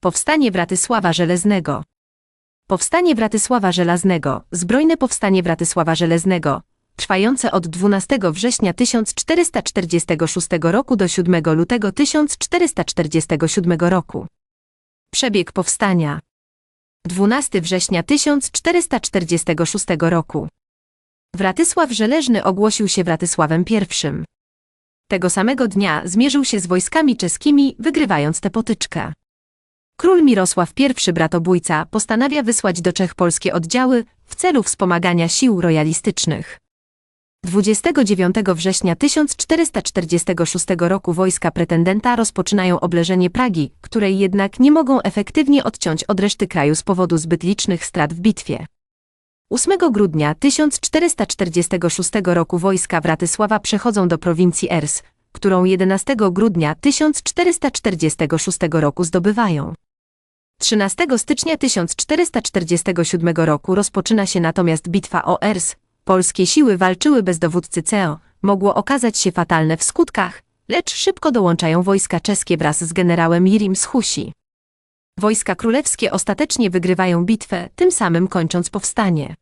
Powstanie Wratysława Żeleznego. Powstanie Wratysława Żelaznego, zbrojne powstanie Wratysława Żeleznego, trwające od 12 września 1446 roku do 7 lutego 1447 roku. Przebieg powstania 12 września 1446 roku. Wratysław Żelezny ogłosił się Wratysławem I. Tego samego dnia zmierzył się z wojskami czeskimi, wygrywając tę potyczkę. Król Mirosław I bratobójca postanawia wysłać do Czech polskie oddziały w celu wspomagania sił royalistycznych. 29 września 1446 roku wojska pretendenta rozpoczynają obleżenie Pragi, której jednak nie mogą efektywnie odciąć od reszty kraju z powodu zbyt licznych strat w bitwie. 8 grudnia 1446 roku wojska Wratysława przechodzą do prowincji Ers, którą 11 grudnia 1446 roku zdobywają. 13 stycznia 1447 roku rozpoczyna się natomiast bitwa o Ers. Polskie siły walczyły bez dowódcy CEO, mogło okazać się fatalne w skutkach, lecz szybko dołączają wojska czeskie wraz z generałem Jirim z Husi. Wojska królewskie ostatecznie wygrywają bitwę, tym samym kończąc powstanie.